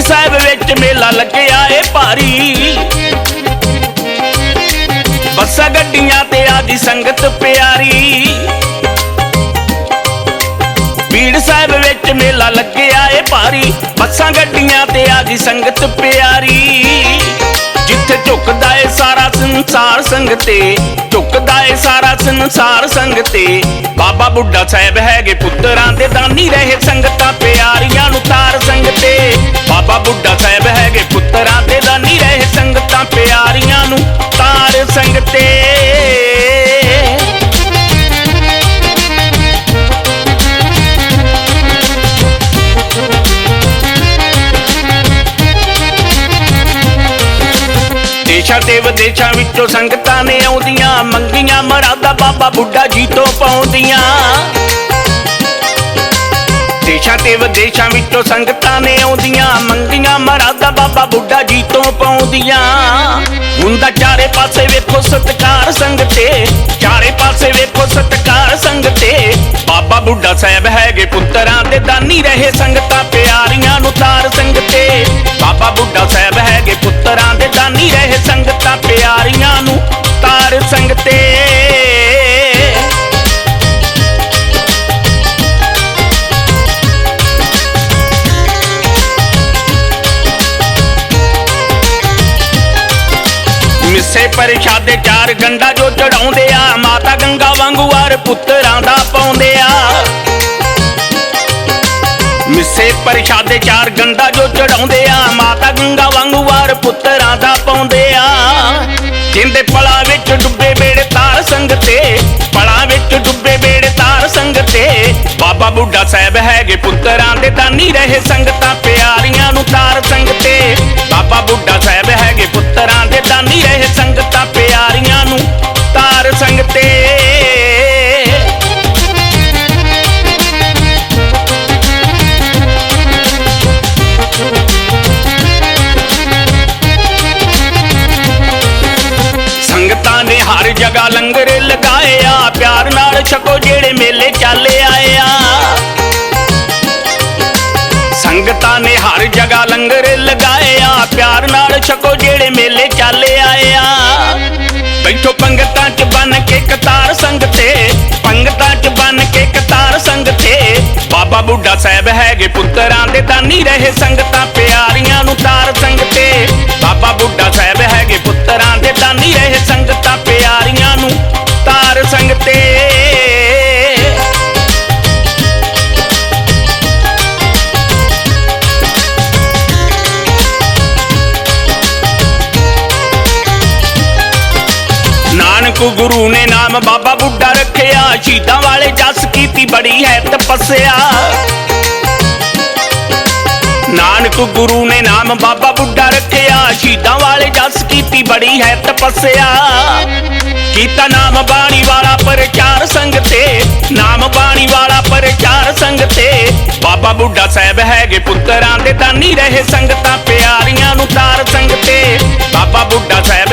ਸਾਹਿਬ ਵਿੱਚ ਮੇਲਾ ਲੱਗਿਆ ਏ ਭਾਰੀ। ਬੱਸਾਂ, ਗੱਡੀਆਂ ਤੇ ਆਦੀ ਸੰਗਤ ਪਿਆਰੀ। ਬੀੜ ਸਾਹਿਬ ਵਿੱਚ ਮੇਲਾ ਲੱਗਿਆ ਏ ਭਾਰੀ। ਬੱਸਾਂ, ਗੱਡੀਆਂ ਤੇ ਆਦੀ ਸੰਗਤ ਪਿਆਰੀ। ਜਿੱਥੇ ਝੁਕਦਾ ਏ ਸਾਰਾ ਸੰਸਾਰ ਸੰਗਤੇ, ਝੁਕਦਾ ਏ ਸਾਰਾ ਸੰਸਾਰ ਸੰਗਤੇ। ਬਾਬਾ ਬੁੱਢਾ ਸਾਹਿਬ ਹੈਗੇ ਪੁੱਤਰਾਂ ਦੇ ਦਾਨੀ ਰਹੇ ਸੰਗਤਾਂ ਪਿਆਰੀਆਂ ਨੂੰ ਤਾਰ ਸੰਗਤੇ। ਬਾਬਾ ਬੁੱਢਾ ਸਾਹਿਬ ਹੈਗੇ ਪੁੱਤਰਾਂ ਦੇ ਦਾਨੀ ਰਹੇ ਸੰਗਤਾਂ ਪਿਆਰੀਆਂ ਨੂੰ ਤਾਰ ਸੰਗਤੇ। ਦੇਸ਼ਾਂ ਤੇ ਵਿਦੇਸ਼ਾਂ ਵਿੱਚੋਂ ਸੰਗਤਾਂ ਨੇ ਆਉਂਦੀਆਂ, ਮੰਗੀਆਂ, ਮਰਾਦਾ ਬਾਬਾ ਬੁੱਢਾ ਜੀ ਤੋਂ ਪਾਉਂਦੀਆਂ। ਦੇਸ਼ਾਂ ਤੇ ਵਿਦੇਸ਼ਾਂ ਵਿੱਚੋਂ ਸੰਗਤਾਂ ਨੇ ਆਉਂਦੀਆਂ। ਮੰਗੀਆਂ ਮਰਾਦਾ ਬਾਬਾ ਬੁੱਢਾ ਜੀ ਤੋਂ ਪਾਉਂਦੀਆਂ। ਹੁੰਦਾ ਚਾਰੇ ਪਾਸੇ ਵੇਖੋ ਸਤਕਾਰ ਸੰਗਤੇ ਚਾਰੇ ਪਾਸੇ ਵੇਖੋ ਸਤਕਾਰ ਸੰਗਤੇ ਬਾਬਾ ਬੁੱਢਾ ਸਾਹਿਬ ਹੈਗੇ ਪੁੱਤਰਾਂ ਦੇ ਦਾਨੀ ਰਹੇ ਸੰਗਤਾਂ ਪਰਿਸ਼ਾਦੇ ਚਾਰ ਗੰਡਾ ਜੋ ਚੜਾਉਂਦੇ ਆ, ਮਾਤਾ ਗੰਗਾ ਵਾਂਗੂ ਆਰ ਪੁੱਤਰਾਂ ਦਾ ਪਾਉਂਦੇ ਆ। ਮਿੱਸੇ ਪਰਿਸ਼ਾਦੇ ਚਾਰ ਗੰਡਾ ਜੋ ਚੜਾਉਂਦੇ ਆ, ਮਾਤਾ ਗੰਗਾ ਵਾਂਗੂ ਆਰ ਪੁੱਤਰਾਂ ਦਾ ਪਾਉਂਦੇ ਆ। ਜਿੰਦੇ ਪਲਾ ਵਿੱਚ ਡੁੱਬੇ ਬੇੜੇ ਤਾਰ ਸੰਗ ਤੇ, ਪਲਾ ਵਿੱਚ ਡੁੱਬੇ ਬੇੜੇ ਤਾਰ ਸੰਗ ਤੇ, ਬਾਬਾ ਬੁੱਢਾ ਸਾਹਿਬ ਹੈਗੇ ਪੁੱਤਰਾਂ ਦੇ ਦਾਨੀ ਰਹੇ ਸੰਗਤਾਂ ਪਿਆ। ਸੰਗਤੇ। ਸੰਗਤਾਂ ਨੇ ਹਰ ਜਗ੍ਹਾ ਲੰਗਰ ਲਗਾਇਆ, ਪਿਆਰ ਨਾਲ ਛਕੋ ਜਿਹੜੇ ਮੇਲੇ ਚੱਲੇ ਆਇਆ। ਸੰਗਤਾਂ ਨੇ ਹਰ ਜਗ੍ਹਾ ਲੰਗਰ ਲਗਾਇਆ, ਪਿਆਰ ਨਾਲ ਛਕੋ ਜਿਹੜੇ ਮੇਲੇ ਚੱਲੇ ਆਇਆ। ਬੈਠੋ ਪੰਗਤਾਂ 'ਚ ਬਨ ਕੇ ਕਤਾਰ ਸੰਗਤੇ ਪੰਗਤਾਂ 'ਚ ਬਨ ਕੇ ਕਤਾਰ ਸੰਗਤੇ ਬਾਬਾ ਬੁੱਢਾ ਸਾਹਿਬ ਹੈਗੇ ਪੁੱਤਰਾਂ ਦੇ ਦਾਨੀ ਰਹੇ ਸੰਗਤਾਂ, ਪਿਆਰੀਆਂ ਨੂੰ ਤਾਰ ਸੰਗਤੇ ਬਾਬਾ ਬੁੱਢਾ ਨਾਨਕ ਗੁਰੂ ਨੇ ਨਾਮ ਬਾਬਾ ਬੁੱਢਾ ਰੱਖਿਆ। ਸ਼ਹੀਦਾਂ ਵਾਲੇ ਜਸ ਕੀਤੀ ਬੜੀ ਹੈ ਤਪੱਸਿਆ ਨਾਨਕ ਗੁਰੂ ਨੇ ਨਾਮ ਬਾਬਾ ਬੁੱਢਾ ਰੱਖਿਆ। ਸ਼ਹੀਦਾਂ ਵਾਲੇ ਜਸ ਕੀਤੀ ਬੜੀ ਹੈ ਤਪੱਸਿਆ ਕੀਤਾ ਨਾਮ ਬਾਣੀ ਵਾਲਾ ਪ੍ਰਚਾਰ ਸੰਗਤੇ। ਨਾਮ ਬਾਣੀ ਵਾਲਾ ਪ੍ਰਚਾਰ ਸੰਗਤੇ। ਬਾਬਾ ਬੁੱਢਾ ਸਾਹਿਬ ਹੈਗੇ ਪੁੱਤਰਾਂ ਦੇ ਦਾਨੀ ਰਹੇ ਸੰਗਤਾਂ। ਪਿਆਰੀਆਂ ਨੂੰ ਤਾਰ ਸੰਗਤੇ। ਬਾਬਾ ਬੁੱਢਾ ਸਾਹਿਬ